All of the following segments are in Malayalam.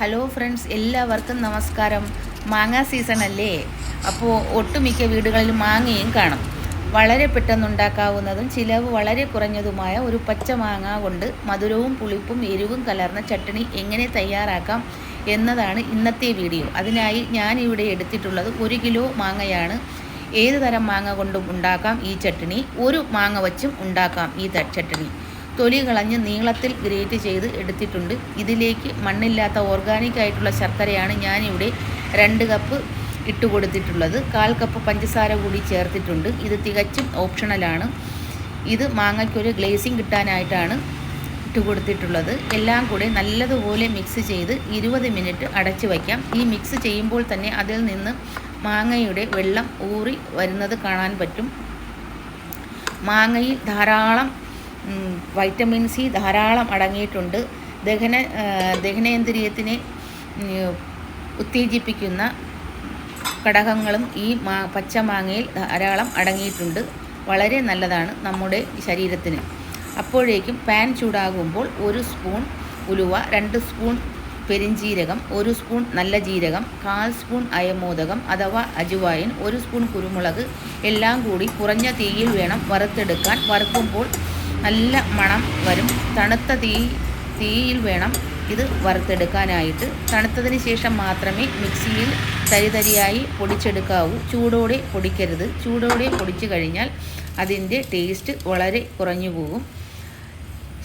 ഹലോ ഫ്രണ്ട്സ് എല്ലാവർക്കും നമസ്കാരം. മാങ്ങ സീസൺ അല്ലേ? അപ്പോൾ ഒട്ടുമിക്ക വീടുകളിൽ മാങ്ങയും കാണും. വളരെ പെട്ടെന്നുണ്ടാക്കാവുന്നതും ചിലവ് വളരെ കുറഞ്ഞതുമായ ഒരു പച്ച മാങ്ങ കൊണ്ട് മധുരവും പുളിപ്പും എരിവും കലർന്ന ചട്ടണി എങ്ങനെ തയ്യാറാക്കാം എന്നതാണ് ഇന്നത്തെ വീഡിയോ. അതിനായി ഞാൻ ഇവിടെ എടുത്തിട്ടുള്ളത് ഒരു കിലോ മാങ്ങയാണ്. ഏത് തരം മാങ്ങ കൊണ്ടും ഉണ്ടാക്കാം ഈ ചട്ടണി? ഒരു മാങ്ങ വച്ചും ഉണ്ടാക്കാം ഈ ചട്ടണി. തൊലി കളഞ്ഞ് നീളത്തിൽ ഗ്രേറ്റ് ചെയ്ത് എടുത്തിട്ടുണ്ട്. ഇതിലേക്ക് മണ്ണില്ലാത്ത ഓർഗാനിക് ആയിട്ടുള്ള ശർക്കരയാണ് ഞാനിവിടെ രണ്ട് കപ്പ് ഇട്ട് കൊടുത്തിട്ടുള്ളത്. കാൽ കപ്പ് പഞ്ചസാര കൂടി ചേർത്തിട്ടുണ്ട്. ഇത് തികച്ചും ഓപ്ഷണലാണ് ഇത് മാങ്ങയ്ക്കൊരു ഗ്ലേസിങ് കിട്ടാനായിട്ടാണ് ഇട്ട് കൊടുത്തിട്ടുള്ളത്. എല്ലാം കൂടെ നല്ലതുപോലെ മിക്സ് ചെയ്ത് ഇരുപത് മിനിറ്റ് അടച്ചു വയ്ക്കാം. ഈ മിക്സ് ചെയ്യുമ്പോൾ തന്നെ അതിൽ നിന്ന് മാങ്ങയുടെ വെള്ളം ഊറി വരുന്നത് കാണാൻ പറ്റും. മാങ്ങയിൽ ധാരാളം വൈറ്റമിൻ സി ധാരാളം അടങ്ങിയിട്ടുണ്ട്. ദഹന ദഹനേന്ദ്രിയത്തിനെ ഉത്തേജിപ്പിക്കുന്ന ഘടകങ്ങളും ഈ മാ പച്ചമാങ്ങയിൽ ധാരാളം അടങ്ങിയിട്ടുണ്ട്. വളരെ നല്ലതാണ് നമ്മുടെ ശരീരത്തിന്. അപ്പോഴേക്കും പാൻ ചൂടാകുമ്പോൾ ഒരു സ്പൂൺ ഉലുവ രണ്ട് സ്പൂൺ പെരിഞ്ജീരകം ഒരു സ്പൂൺ നല്ല ജീരകം കാൽ സ്പൂൺ അയമോദകം അഥവാ അജുവായൻ ഒരു സ്പൂൺ കുരുമുളക് എല്ലാം കൂടി കുറഞ്ഞ തീയിൽ വേണം വറുത്തെടുക്കാൻ. വറുക്കുമ്പോൾ നല്ല മണം വരും. തണുത്ത തീ തീയിൽ വേണം ഇത് വറുത്തെടുക്കാനായിട്ട്. തണുത്തതിന് ശേഷം മാത്രമേ മിക്സിയിൽ തരിതരിയായി പൊടിച്ചെടുക്കാവൂ. ചൂടോടെ പൊടിക്കരുത്. ചൂടോടെ പൊടിച്ചു കഴിഞ്ഞാൽ അതിന്റെ ടേസ്റ്റ് വളരെ കുറഞ്ഞു പോകും.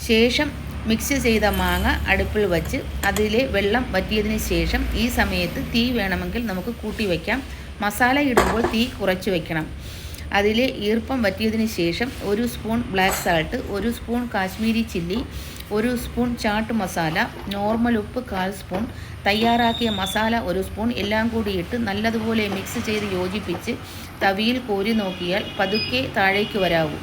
ശേഷം മിക്സ് ചെയ്ത മാങ്ങ അടുപ്പിൽ വച്ച് അതിലെ വെള്ളം വറ്റിയതിന് ശേഷം ഈ സമയത്ത് തീ വേണമെങ്കിൽ നമുക്ക് കൂട്ടി വയ്ക്കാം. മസാല ഇടുമ്പോൾ തീ കുറച്ച് വയ്ക്കണം. അതിലെ ഈർപ്പം വറ്റിയതിന് ശേഷം ഒരു സ്പൂൺ ബ്ലാക്ക് സാൾട്ട് ഒരു സ്പൂൺ കാശ്മീരി ചില്ലി ഒരു സ്പൂൺ ചാട്ട് മസാല നോർമൽ ഉപ്പ് കാൽ സ്പൂൺ തയ്യാറാക്കിയ മസാല ഒരു സ്പൂൺ എല്ലാം കൂടി ഇട്ട് നല്ലതുപോലെ മിക്സ് ചെയ്ത് യോജിപ്പിച്ച് തവിയിൽ കോരി നോക്കിയാൽ പതുക്കെ താഴേക്ക് വരാവൂ.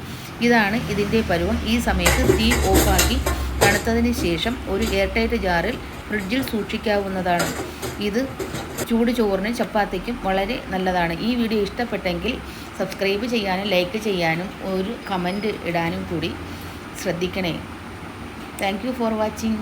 ഇതാണ് ഇതിന്റെ പരുവം. ഈ സമയത്ത് തീ ഓഫാക്കി തണുത്തതിന് ശേഷം ഒരു എയർടൈറ്റ് ജാറിൽ ഫ്രിഡ്ജിൽ സൂക്ഷിക്കാവുന്നതാണ്. ഇത് ചൂട് ചോറിനും ചപ്പാത്തിക്കും വളരെ നല്ലതാണ്. ഈ വീഡിയോ ഇഷ്ടപ്പെട്ടെങ്കിൽ സബ്സ്ക്രൈബ് ചെയ്യാനും ലൈക്ക് ചെയ്യാനും ഒരു കമന്റ് ഇടാനും കൂടി ശ്രദ്ധിക്കണേ. Thank for watching.